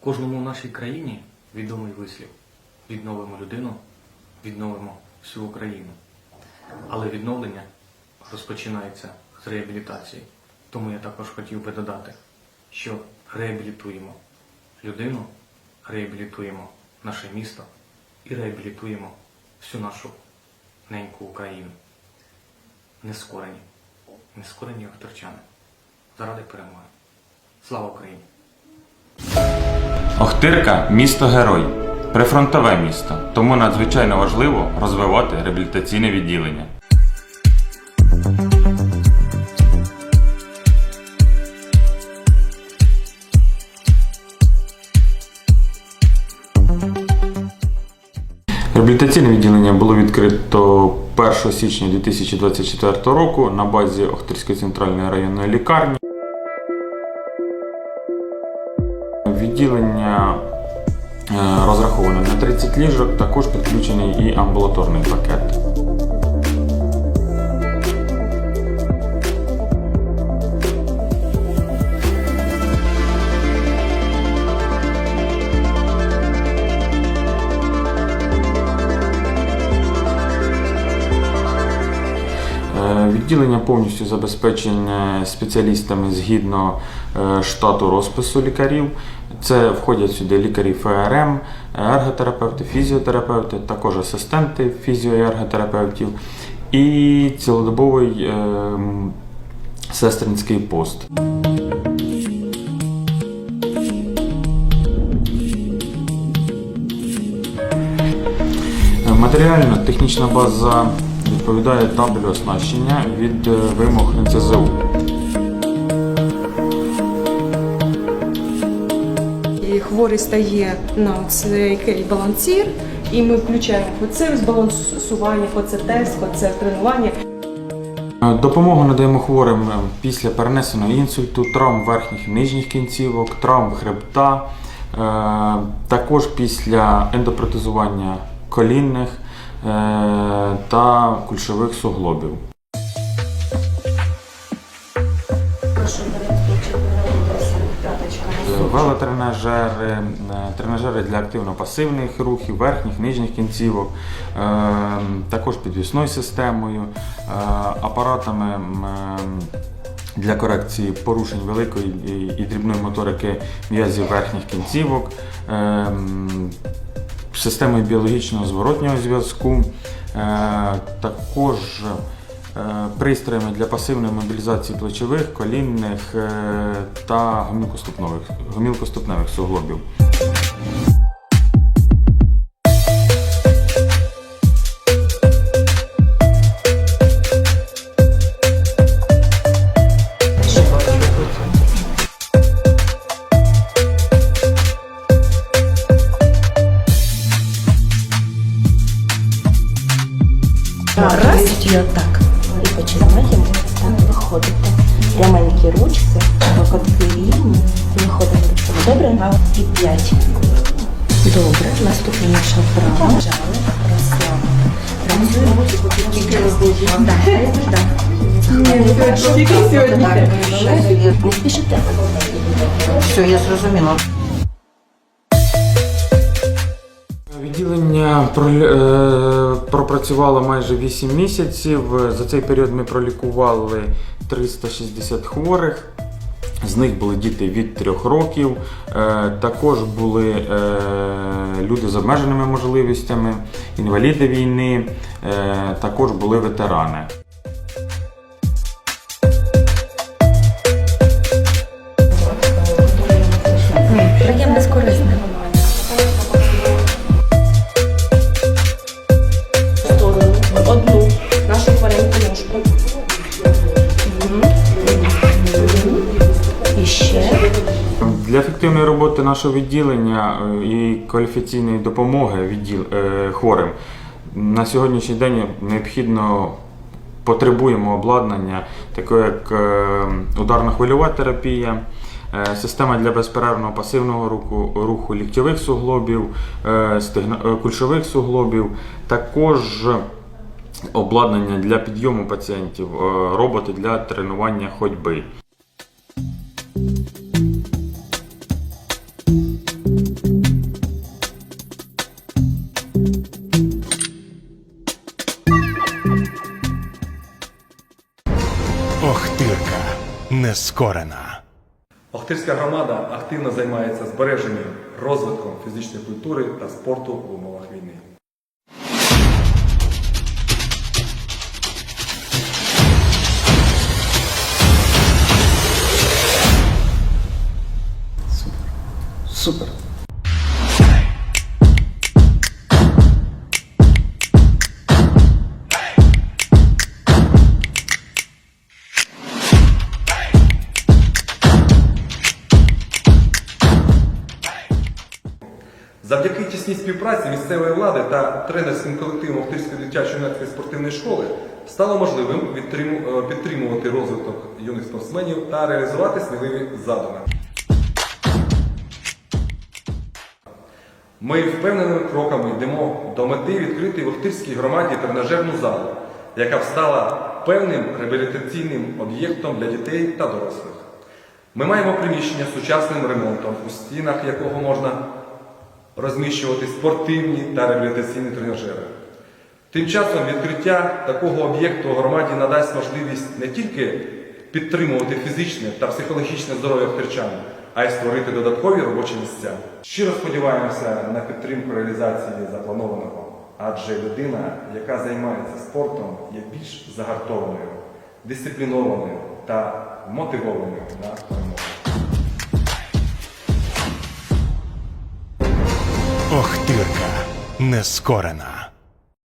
Кожному в нашій країні відомий вислів. Відновимо людину, відновимо всю Україну. Але відновлення розпочинається з реабілітації. Тому я також хотів би додати, що реабілітуємо людину, реабілітуємо наше місто і реабілітуємо всю нашу неньку Україну. Нескорені, нескорені охторчани. Заради перемоги. Слава Україні! Охтирка місто герой, прифронтове місто, тому надзвичайно важливо розвивати реабілітаційне відділення. Реабілітаційне відділення було відкрито 1 січня 2024 року на базі Охтирської центральної районної лікарні. Відділення е, розраховане на 30 ліжок, також підключений і амбулаторний пакет. Відділення повністю забезпечене спеціалістами згідно е, штату розпису лікарів. Це входять сюди лікарі ФРМ, ерготерапевти, фізіотерапевти, також асистенти фізіо- і цілодобовий е, сестринський пост. Е, Матеріально-технічна база відповідає табелю оснащення від е, вимог НЦЗУ. І хворий стає на цей балансір, і ми включаємо оце збалансування, оце тест, оце тренування. Е, Допомогу надаємо хворим е, після перенесеного інсульту, травм верхніх і нижніх кінцівок, травм хребта, також після ендопротезування колінних та кульшових суглобів. Велотренажери, е, тренажери для активно-пасивних рухів, верхніх, нижніх кінцівок, е, також підвісною системою, е, апаратами е, для корекції порушень великої і дрібної моторики м'язів верхніх кінцівок, м, системою біологічного зворотнього зв'язку, е, також е, пристроями для пасивної мобілізації плечових, колінних е, та гомілкоступневих суглобів. Її отак. І починаємо так виходити. Пряменькі ручки, локотки рівні. І виходимо ручками. Добре? І п'ять. Добре. Наступна наша вправа. Жали, розслабили. Працюємо. Тільки так. Не спішите. Все, я зрозуміла. Відділення е, пропрацювало майже 8 місяців. За цей період ми пролікували 360 хворих. З них були діти від 3 років. Е, Також були е, люди з обмеженими можливостями, інваліди війни, також були ветерани. Роботи нашого відділення е, і кваліфікаційної допомоги відділ, е, хворим на сьогоднішній день необхідно потребуємо обладнання, таке як е, ударно-хвильова терапія, система для безперервного пасивного руху, руху ліктьових суглобів, кульшових суглобів, також обладнання для підйому пацієнтів, роботи для тренування ходьби. Охтирка нескорена. Охтирська громада активно займається збереженням, розвитком фізичної культури та спорту в умовах війни. Завдяки тісній співпраці місцевої влади та тренерським колективом Охтирської дитячо-юнацької спортивної школи стало можливим е, підтримувати розвиток юних спортсменів та реалізувати сміливі задуми. Ми впевненими кроками йдемо до мети відкрити в Охтирській громаді тренажерну залу, яка стала певним реабілітаційним об'єктом для дітей та дорослих. Ми маємо приміщення з сучасним ремонтом, у стінах якого можна розміщувати спортивні та реабілітаційні тренажери. Тим часом відкриття такого об'єкту громаді надасть можливість не тільки підтримувати фізичне та психологічне здоров'я хтирчан, а й створити додаткові робочі місця. Щиро сподіваємося на підтримку реалізації запланованого, адже людина, яка займається спортом, є більш загартованою, дисциплінованою та мотивованою на Охтирка нескорена.